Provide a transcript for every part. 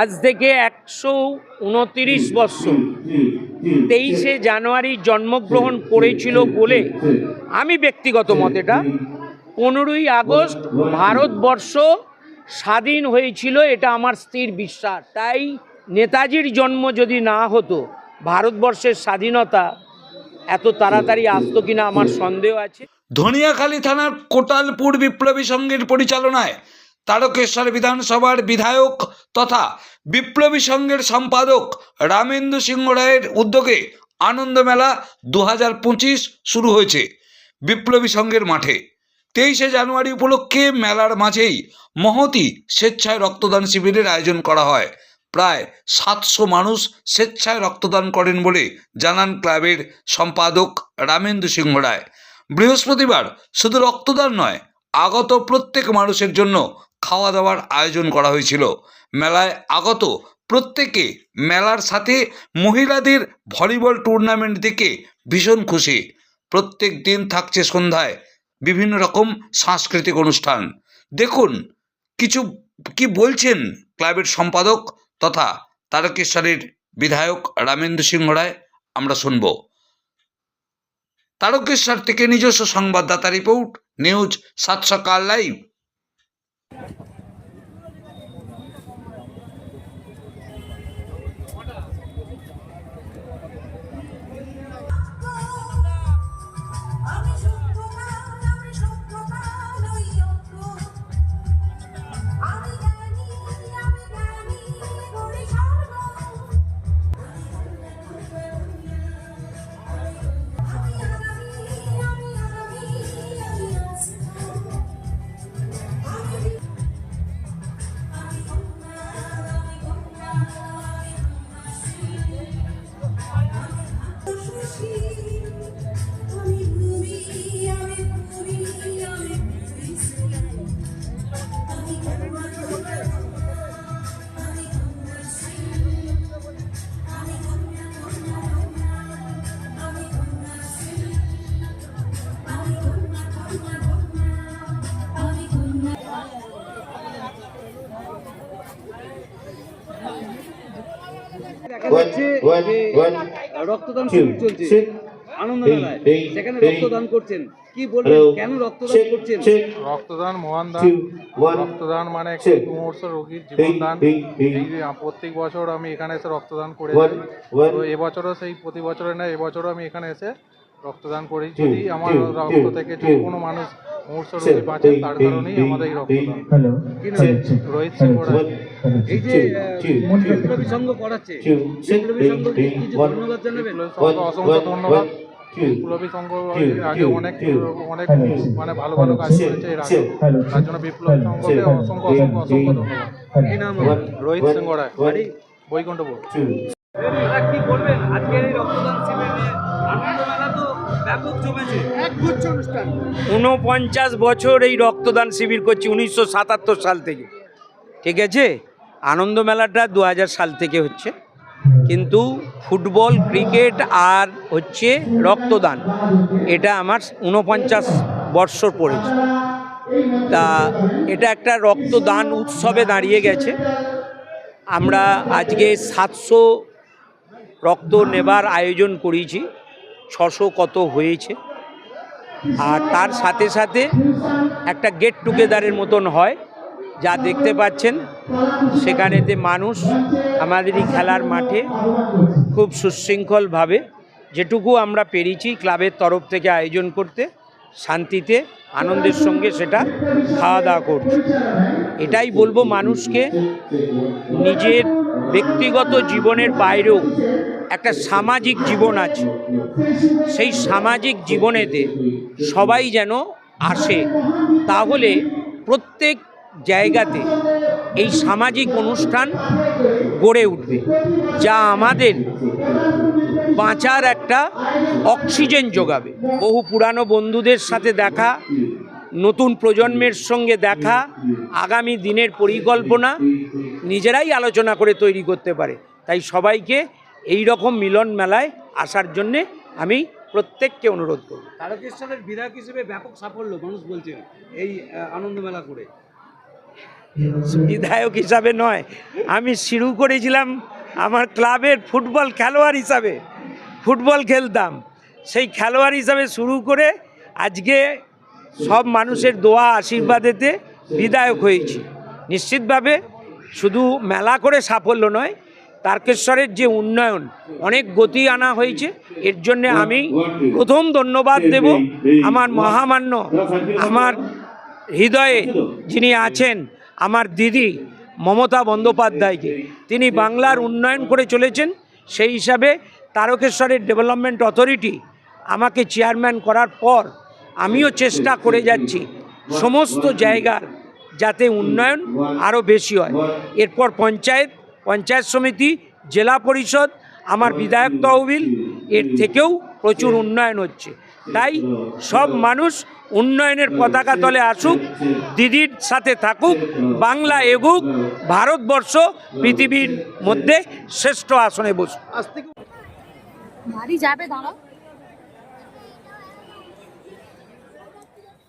আজ থেকে একশো উনতিরিশ বৎসর তেইশে জানুয়ারি জন্মগ্রহণ করেছিল বলে আমি ব্যক্তিগত মত এটা। পনেরোই আগস্ট ভারতবর্ষ স্বাধীন হয়েছিল, এটা আমার স্থির বিশ্বাস। তাই নেতাজির জন্ম যদি না হতো, ভারতবর্ষের স্বাধীনতা এত তাড়াতাড়ি আসতো কিনা আমার সন্দেহ আছে। ধনিয়াখালী থানার কোটালপুর বিপ্লবী সংঘের পরিচালনায় তারকেশ্বর বিধানসভার বিধায়ক তথা বিপ্লবী সংঘের সম্পাদক রামেন্দু সিংহ রায়ের উদ্যোগে আনন্দমেলা দু হাজার পঁচিশ শুরু হয়েছে বিপ্লবী সংঘের মাঠে। তেইশে জানুয়ারি উপলক্ষে মেলার মাঝেই মহতি স্বেচ্ছায় রক্তদান শিবিরের আয়োজন করা হয়। প্রায় সাতশো মানুষ স্বেচ্ছায় রক্তদান করেন বলে জানান ক্লাবের সম্পাদক রামেন্দু সিংহ রায়। বৃহস্পতিবার শুধু রক্তদান নয়, আগত প্রত্যেক মানুষের জন্য খাওয়া দাওয়ার আয়োজন করা হয়েছিল। মেলায় আগত প্রত্যেকে মেলার সাথে মহিলাদের ভলিবল টুর্নামেন্ট দেখে ভীষণ খুশি। প্রত্যেক দিন থাকছে সন্ধ্যায় বিভিন্ন রকম সাংস্কৃতিক অনুষ্ঠান। দেখুন, কিছু কি বলছেন ক্লাবের সম্পাদক তথা তারকেশ্বরের বিধায়ক রামেন্দ্র সিংহ রায়? আমরা শুনব। তারকেশ্বর থেকে নিজস্ব সংবাদদাতা রিপোর্ট, নিউজ সাত সকাল লাইভ। দেখা যাচ্ছে রক্তদান শিবির চলছে। আনন্দ মেলায়। সেখানে রক্তদান করছেন। কি বলবেন? কেন রক্তদান করছেন? রক্তদান মহান দান। রক্তদান মানে রোগীর প্রত্যেক বছর আমি এখানে এসে রক্তদান করে. তো এবছরও সেই প্রতি বছরে না এবছরও আমি এখানে এসে রক্তদান করি যদি আমার রক্ত থেকে যদি কোনো মানুষ মুমূর্ষ রোগী বাঁচেন তার কারণেই আমাদের এই রক্তদান হ্যালো কি নাম? check, রোহিত সিংহ রায় এই যে two, আহ, two, বিপ্লবী সংঘ করাচ্ছে বিপ্লবী সংঘকে কিছু ধন্যবাদ জানাবেন বিপ্লবী one, সংঘকে অসংখ্য ধন্যবাদ বিপ্লবী সংঘ আগে অনেক অনেক মানে ভালো ভালো কাজ করেছে এর আগে তার জন্য বিপ্লবী সংঘকে অসংখ্য অসংখ্য অসংখ্য ধন্যবাদ নাম রোহিত সিংহ রায় বৈকুণ্ঠপুর কি বলবেন? আজকের এই রক্তদান শিবির নিয়ে তো ব্যাপক জমেছে। এক গুচ্ছ অনুষ্ঠান। ঊনপঞ্চাশ বছর এই রক্তদান শিবির করছি উনিশশো সাতাত্তর সাল থেকে। ঠিক আছে? আনন্দ মেলাটা দু হাজার সাল থেকে হচ্ছে। কিন্তু ফুটবল ক্রিকেট আর হচ্ছে রক্তদান এটা আমার ঊনপঞ্চাশ বৎসর পড়েছে। তা এটা একটা রক্তদান উৎসবে দাঁড়িয়ে গেছে। আমরা আজকে সাতশো রক্ত নেবার আয়োজন করেছি, ছশো কত হয়েছে। আর তার সাথে সাথে একটা গেট টুগেদারের মতন হয়, যা দেখতে পাচ্ছেন, সেখানেতে মানুষ আমাদেরই খেলার মাঠে খুব সুশৃঙ্খলভাবে যেটুকু আমরা পেরেছি ক্লাবের তরফ থেকে আয়োজন করতে, শান্তিতে, আনন্দের সঙ্গে সেটা খাওয়া দাওয়া করছি। এটাই বলব মানুষকে নিজের ব্যক্তিগত জীবনের বাইরেও একটা সামাজিক জীবন আছে। সেই সামাজিক জীবনেতে সবাই যেন আসে, তাহলে প্রত্যেক জায়গাতে এই সামাজিক অনুষ্ঠান গড়ে উঠবে, যা আমাদের বাঁচার একটা অক্সিজেন যোগাবে। বহু পুরানো বন্ধুদের সাথে দেখা, নতুন প্রজন্মের সঙ্গে দেখা, আগামী দিনের পরিকল্পনা নিজেরাই আলোচনা করে তৈরি করতে পারে। তাই সবাইকে এই রকম মিলন মেলায় আসার জন্যে আমি প্রত্যেককে অনুরোধ করব। তারকেশ্বরের বিধায়ক হিসেবে ব্যাপক সাফল্য মানুষ বলছেন এই আনন্দ মেলা করে। বিধায়ক হিসাবে নয় আমি শুরু করেছিলাম আমার ক্লাবের ফুটবল খেলোয়াড় হিসাবে ফুটবল খেলতাম। সেই খেলোয়াড় হিসাবে শুরু করে আজকে সব মানুষের দোয়া আশীর্বাদেতে বিধায়ক হয়েছি। নিশ্চিতভাবে শুধু মেলা করে সাফল্য নয় তারকেশ্বরের যে উন্নয়ন, অনেক গতি আনা হয়েছে। এর জন্য আমি প্রথম ধন্যবাদ দেব আমার মহামান্য, আমার হৃদয়ে যিনি আছেন, আমার দিদি মমতা বন্দ্যোপাধ্যায়কে। তিনি বাংলার উন্নয়ন করে চলেছেন। সেই হিসাবে তারকেশ্বরের ডেভেলপমেন্ট অথরিটি আমাকে চেয়ারম্যান করার পর আমিও চেষ্টা করে যাচ্ছি সমস্ত জায়গার যাতে উন্নয়ন আরও বেশি হয়। এরপর পঞ্চায়েত পঞ্চায়েত সমিতি জেলা পরিষদ আমার বিধায়ক তহবিল এর থেকেও প্রচুর উন্নয়ন হচ্ছে। তাই সব মানুষ উন্নয়নের পতাকা তলে আসুক দিদির সাথে থাকুক বাংলা এগুক ভারতবর্ষ পৃথিবীর মধ্যে শ্রেষ্ঠ আসনে বসুক। যাবে দাঁড়াও।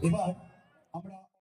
এবার